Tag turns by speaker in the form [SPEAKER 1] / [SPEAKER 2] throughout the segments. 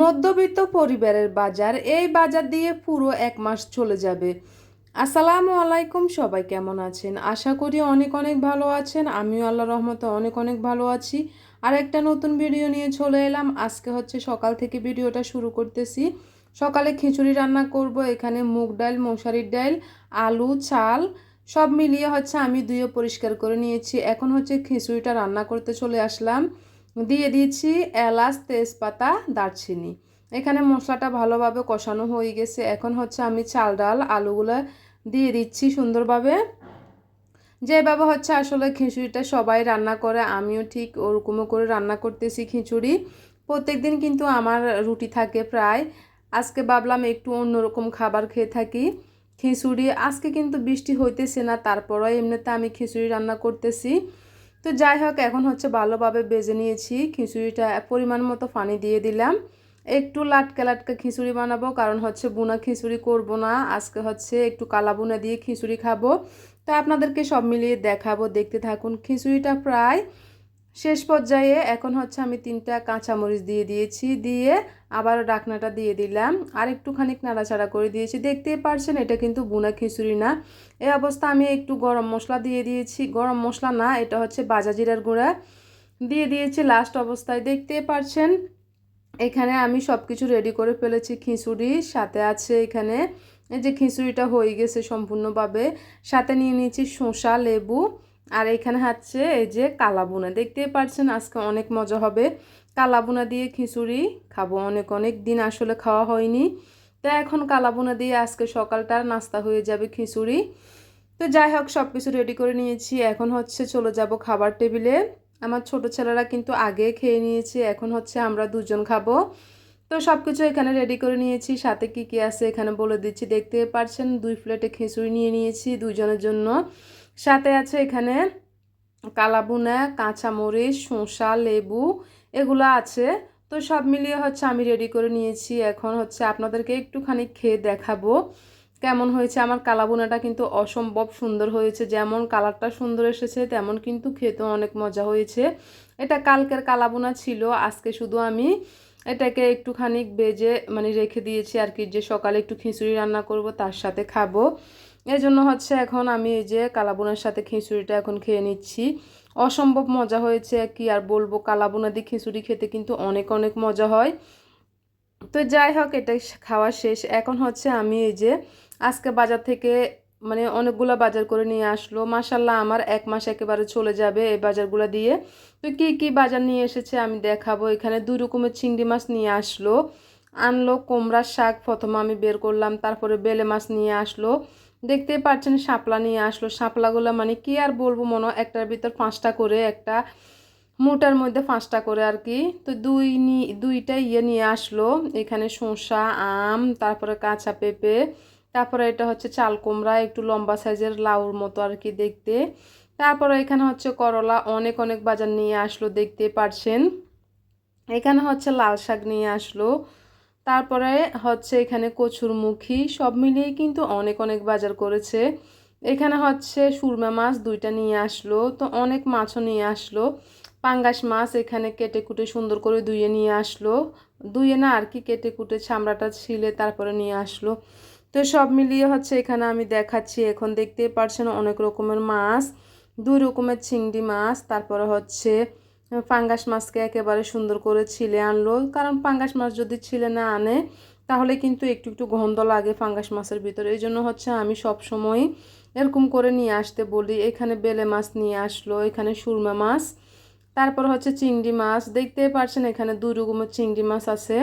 [SPEAKER 1] মধ্যবিত্ত পরিবারের বাজার, এই বাজার দিয়ে পুরো এক মাস চলে যাবে। আসসালামু আলাইকুম, সবাই কেমন আছেন? আশা করি অনেক অনেক ভালো আছেন। আমিও আল্লাহ রহমতে অনেক অনেক ভালো আছি। আর একটা নতুন ভিডিও নিয়ে চলে এলাম। আজকে হচ্ছে সকাল থেকে ভিডিওটা শুরু করতেছি। সকালে খিচুড়ি রান্না করব। এখানে মুগ ডাল মশারির ডাল, আলু, চাল, সব মিলিয়ে হচ্ছে আমি দুইও পরিষ্কার করে নিয়েছি। এখন হচ্ছে খিচুড়িটা রান্না করতে চলে আসলাম। দিয়ে দিয়েছি এলাচ, তেজপাতা, দারচিনি। এখানে মশলাটা ভালোভাবে কষানো হয়ে গেছে। এখন হচ্ছে আমি চাল, ডাল, আলুগুলো দিয়ে দিচ্ছি সুন্দরভাবে। যেভাবে হচ্ছে আসলে খিচুড়িটা সবাই রান্না করে, আমিও ঠিক ওরকমও করে রান্না করতেছি খিচুড়ি। প্রত্যেক দিন কিন্তু আমার রুটি থাকে প্রায়। আজকে ভাবলাম একটু অন্যরকম খাবার খেয়ে থাকি। খিচুড়ি, আজকে কিন্তু বৃষ্টি হইতেছে না, তারপরেও এমনিতে আমি খিচুড়ি রান্না করতেছি। তো যাই হোক, এখন হচ্ছে ভালোভাবে বেজে নিয়েছি। খিচুড়িটা পরিমাণ মতো পানি দিয়ে দিলাম। একটু লাটকা লাটকা খিচুড়ি বানাবো, কারণ হচ্ছে বুনা খিচুড়ি করব না। আজকে হচ্ছে একটু কালা বুনা দিয়ে খিচুড়ি খাব। তো আপনাদেরকে সব মিলিয়ে দেখাবো, দেখতে থাকুন। খিচুড়িটা প্রায় শেষ পর্যায়ে এখন হচ্ছে আমি তিনটা কাঁচামরিচ দিয়ে দিয়েছি, দিয়ে আবারও ডাকনাটা দিয়ে দিলাম। আর একটুখানি নাড়াচাড়া করে দিয়েছি। দেখতেই পারছেন, এটা কিন্তু বুনা খিচুড়ি না। এই অবস্থা আমি একটু গরম মশলা দিয়ে দিয়েছি। গরম মশলা না, এটা হচ্ছে বাজা জিরার গুঁড়া দিয়ে দিয়েছি লাস্ট অবস্থায়। দেখতেই পারছেন, এখানে আমি সব কিছু রেডি করে ফেলেছি খিচুড়ি। সাথে আছে এখানে, এই যে খিচুড়িটা হয়ে গেছে সম্পূর্ণভাবে। সাথে নিয়ে নিয়েছি শসা, লেবু। আর এখানে হচ্ছে এই যে কালাবুনা দেখতেই পারছেন আজকে অনেক মজা হবে। কালাবুনা দিয়ে খিচুড়ি খাব। অনেক অনেক দিন আসলে খাওয়া হয়নি। তো এখন কালাবুনা দিয়ে আজকে সকালটার নাস্তা হয়ে যাবে খিচুড়ি। তো যাই হোক সব কিছু রেডি করে নিয়েছি। এখন হচ্ছে চলে যাব খাবার টেবিলে। আমার ছোট ছেলেরা কিন্তু আগে খেয়ে নিয়েছে। এখন হচ্ছে আমরা দুজন খাব। তো সব কিছু এখানে রেডি করে নিয়েছি। সাথে কি কি আছে এখানে বলে দিচ্ছি। দেখতে পারছেন দুই প্লেটে খিচুড়ি নিয়ে নিয়েছি দুজনের জন্য। সাথে আছে এখানে কালাবুনা কাঁচামরিচ শসা, লেবু, এগুলো আছে। তো সব মিলিয়ে হচ্ছে আমি রেডি করে নিয়েছি। এখন হচ্ছে আপনাদেরকে একটুখানি খেয়ে দেখাবো কেমন হয়েছে। আমার কালাবুনাটা কিন্তু অসম্ভব সুন্দর হয়েছে। যেমন কালারটা সুন্দর এসেছে, তেমন কিন্তু খেতেও অনেক মজা হয়েছে। এটা কালকের কালাবুনা ছিল, আজকে শুধু আমি এটাকে একটুখানি বেজে মানে রেখে দিয়েছি আর কি। যে সকালে একটু খিচুড়ি রান্না করব, তার সাথে খাব। এই জন্য হচ্ছে এখন আমি এই যে কালাবুনার সাথে খিচুড়িটা এখন খেয়ে নিচ্ছি। অসম্ভব মজা হয়েছে কি আর বলব কালাবুনা দিয়ে খিচুড়ি খেতে কিন্তু অনেক অনেক মজা হয়। তো যাই হোক এটা খাওয়া শেষ। এখন হচ্ছে আমি এই যে আজকে বাজার থেকে মানে অনেকগুলো বাজার করে নিয়ে আসলো। মাসাল্লাহ আমার এক মাস একেবারে চলে যাবে এই বাজারগুলো দিয়ে। তো কী কী বাজার নিয়ে এসেছে আমি দেখাবো। এখানে দুই রকমের চিংড়ি মাছ নিয়ে আসলো। আনলো, কোমড়ার শাক প্রথমে আমি বের করলাম, তারপরে বেলে মাছ নিয়ে আসলো। দেখতেই পাচ্ছেন শাপলা নিয়ে আসলো। শাপলাগুলো মানে কি আর বলব মনে একটার ভিতর পাঁচটা করে, একটা মোটার মধ্যে পাঁচটা করে আর কি। তো দুই দুইটা ইয়ে নিয়ে আসলো। এখানে শসা, আম, তারপরে কাঁচা পেঁপে, তারপরে এটা হচ্ছে চাল কুমড়া, একটু লম্বা সাইজের লাউর মতো আর কি দেখতে। তারপরে এখানে হচ্ছে করলা, অনেক অনেক বাজার নিয়ে আসলো দেখতে পারছেন। এখানে হচ্ছে লাল শাক নিয়ে আসলো। তারপরে হচ্ছে এখানে কচুর মুখী সব মিলিয়ে কিন্তু অনেক অনেক বাজার করেছে। এখানে হচ্ছে সুরমা মাছ দুইটা নিয়ে আসলো, তো অনেক মাছও নিয়ে আসলো। পাঙ্গাস মাছ এখানে কেটে কুটে সুন্দর করে ধুয়ে নিয়ে আসলো। ধুয়ে না আর কি কেটে কুটে চামড়াটা ছিলে তারপরে নিয়ে আসলো। তো সব মিলিয়ে হচ্ছে এখানে আমি দেখাচ্ছি, এখন দেখতেই পারছেন অনেক রকমের মাছ। দুই রকমের চিংড়ি মাছ, তারপরে হচ্ছে পাঙ্গাস মাছকে একেবারে সুন্দর করে ছিলে আনলো। কারণ পাঙ্গাস মাছ যদি ছিলে না আনে, তাহলে কিন্তু একটু একটু গন্ধ লাগে ফাঙ্গাস মাছের ভিতরে। এই জন্য হচ্ছে আমি সব সময় এরকম করে নিয়ে আসতে বলি। এখানে বেলে মাছ নিয়ে আসলো, এখানে সুরমা মাছ, তারপর হচ্ছে চিংড়ি মাছ। দেখতে পারছেন এখানে দুই রকমের চিংড়ি মাছ আছে।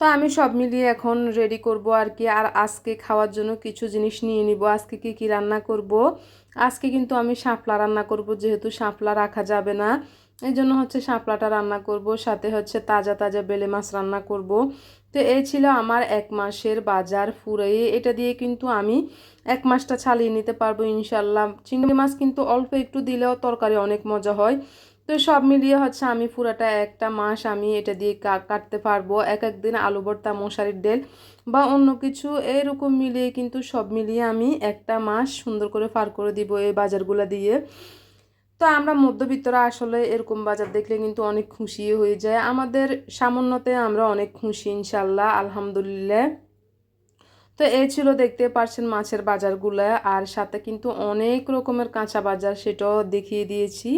[SPEAKER 1] তো আমি সব মিলিয়ে এখন রেডি করব আর কি। আর আজকে খাওয়ার জন্য কিছু জিনিস নিয়ে নিব। আজকে কি কি রান্না করব? আজকে কিন্তু আমি শাপলা রান্না করব, যেহেতু শাপলা রাখা যাবে না। এই জন্য হচ্ছে শাপলাটা রান্না করব। সাথে হচ্ছে তাজা তাজা বেলে মাছ রান্না করব। তো এই ছিল আমার এক মাসের বাজার ফুরাই এটা দিয়ে কিন্তু আমি এক মাসটা ছালিয়ে নিতে পারব ইনশাল্লাহ চিংড়ি মাছ কিন্তু অল্প একটু দিলেও তরকারি অনেক মজা হয়। তো সব মিলিয়ে হচ্ছে আমি পুরাটা একটা মাস আমি এটা দিয়ে কাটতে পারব। এক একদিন আলু ভর্তা, মশারির ডেল বা অন্য কিছু এরকম মিলিয়ে কিন্তু সব মিলিয়ে আমি একটা মাস সুন্দর করে পার করে দিব এই বাজারগুলো দিয়ে। তো আমরা মধ্যবিত্তরা আসলে এরকম বাজার দেখলে কিন্তু অনেক খুশি হয়ে যায়। আমাদের সামান্যতে আমরা অনেক খুশি ইনশাল্লাহ, আলহামদুলিল্লাহ। তো এ ছিল দেখতে পারছেন মাছের বাজারগুলো, আর সাথে কিন্তু অনেক রকমের কাঁচা বাজার সেটাও দেখিয়ে দিয়েছি।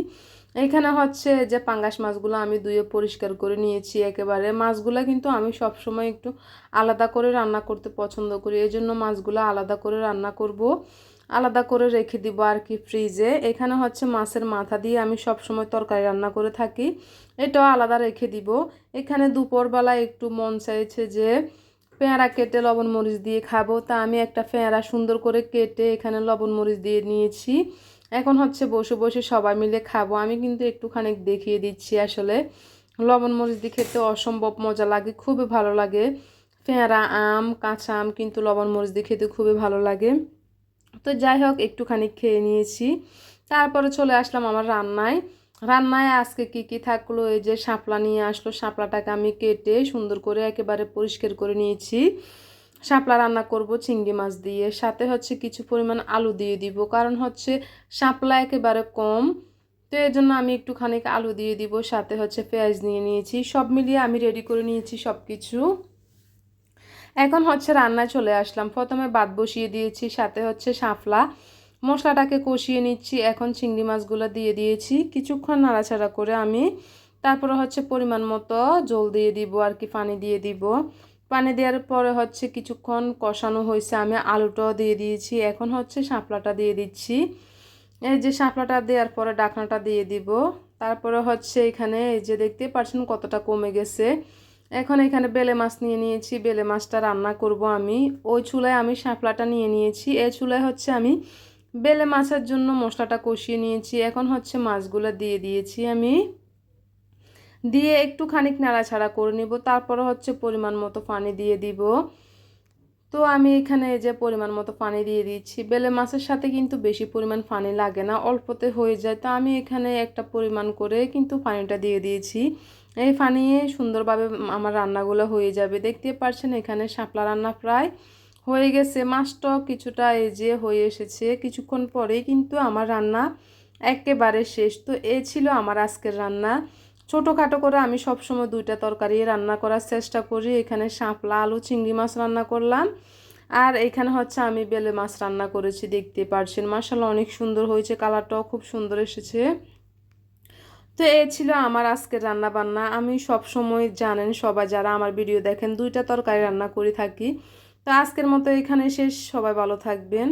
[SPEAKER 1] এখানে হচ্ছে যে পাঙ্গাস মাছগুলো আমি ধুয়ে পরিষ্কার করে নিয়েছি একেবারে। মাছগুলো কিন্তু আমি সবসময় একটু আলাদা করে রান্না করতে পছন্দ করি এই জন্য মাছগুলো আলাদা করে রান্না করব। আলাদা করে রেখে দিব আর কি ফ্রিজে এখানে হচ্ছে মাছের মাথা দিয়ে আমি সব সময় তরকারি রান্না করে থাকি, এটাও আলাদা রেখে দিব। এখানে দুপুরবেলা একটু মন চাইছে যে পেঁয়ারা কেটে লবণ মরিচ দিয়ে খাব, তা আমি একটা পেঁয়ারা সুন্দর করে কেটে এখানে লবণ মরিচ দিয়ে নিয়েছি। এখন হচ্ছে বসে বসে সবাই মিলে খাব। আমি কিন্তু একটুখানি দেখিয়ে দিচ্ছি আসলে। লবণ মরিচ দিয়ে খেতে অসম্ভব মজা লাগে, খুবই ভালো লাগে। পেঁয়ারা, আম, কাঁচা আম কিন্তু লবণ মরিচ দিয়ে খেতে খুবই ভালো লাগে। তো যাই হোক, একটুখানি খেয়ে নিয়েছি। তারপরে চলে আসলাম আমার রান্নায়। রান্নায় আজকে কি কি থাকল? এই যে শাপলা নিয়ে আসলো। শাপলাটাকে আমি কেটে সুন্দর করে একেবারে পরিষ্কার করে নিয়েছি। শাপলা রান্না করব, চিংড়ি মাছ দিয়ে। সাথে হচ্ছে কিছু পরিমাণ আলু দিয়ে দিব, কারণ হচ্ছে শাপলা একেবারে কম। তো এর জন্য আমি একটুখানি আলু দিয়ে দিব, সাথে হচ্ছে পেঁয়াজ নিয়ে নিয়েছি। সব মিলিয়ে আমি রেডি করে নিয়েছি সব কিছু এখন হচ্ছে রান্নায় চলে আসলাম। প্রথমে বাদ বসিয়ে দিয়েছি, সাথে হচ্ছে শাপলা। মশলাটাকে কষিয়ে নিচ্ছি, এখন চিংড়ি মাছগুলো দিয়ে দিয়েছি। কিছুক্ষণ নাড়াচাড়া করে আমি, তারপরে হচ্ছে পরিমাণ মতো জল দিয়ে দিব, আর কি পানি দিয়ে দিব। পানি দেওয়ার পরে হচ্ছে কিছুক্ষণ কষানো হয়েছে। আমি আলুটাও দিয়ে দিয়েছি। এখন হচ্ছে শাপলাটা দিয়ে দিচ্ছি। এই যে শাপলাটা দেওয়ার পরে ডাকনাটা দিয়ে দিব। তারপরে হচ্ছে এখানে এই যে দেখতে পাচ্ছেন কতটা কমে গেছে। এখন এখানে বেলে মাছ নিয়ে নিয়েছি। বেলে মাছটা রান্না করব আমি। ওই চুলায় আমি শাপলাটা নিয়ে নিয়েছি। এই চুলায় হচ্ছে আমি বেলে মাছের জন্য মশলাটা কষিয়ে নিয়েছি। এখন হচ্ছে মাছগুলো দিয়ে দিয়েছি আমি। দিয়ে একটু খানিক নাড়াছাড়া করে নিব। তারপরে হচ্ছে পরিমাণ মতো পানি দিয়ে দিব। তো আমি এখানে যে পরিমাণ মতো পানি দিয়ে দিচ্ছি, বেলে মাছের সাথে কিন্তু বেশি পরিমাণ পানি লাগে না, অল্পতে হয়ে যায়। তো আমি এখানে একটা পরিমাণ করে কিন্তু পানিটা দিয়ে দিয়েছি। এই পানিয়ে সুন্দরভাবে আমার রান্নাগুলো হয়ে যাবে। দেখতে পাচ্ছেন এখানে শাপলা রান্না প্রায় হয়ে গেছে। মাছটা কিছুটা এই যে হয়ে এসেছে। কিছুক্ষণ পরেই কিন্তু আমার রান্না একেবারে শেষ। তো এ ছিল আমার আজকের রান্না। ছোটোখাটো করে আমি সবসময় দুইটা তরকারি রান্না করার চেষ্টা করি। এখানে শাপলা, আলু, চিংড়ি মাছ রান্না করলাম। আর এখানে হচ্ছে আমি বেলে মাছ রান্না করেছি, দেখতে পারছেন। মাসাল্লাহ অনেক সুন্দর হয়েছে, কালারটাও খুব সুন্দর এসেছে। তো এ ছিল আমার আজকের রান্না বান্না আমি সব সময় জানেন, সবাই যারা আমার ভিডিও দেখেন, দুইটা তরকারি রান্না করে থাকি। তো আজকের মতো এখানে শেষ। সবাই ভালো থাকবেন।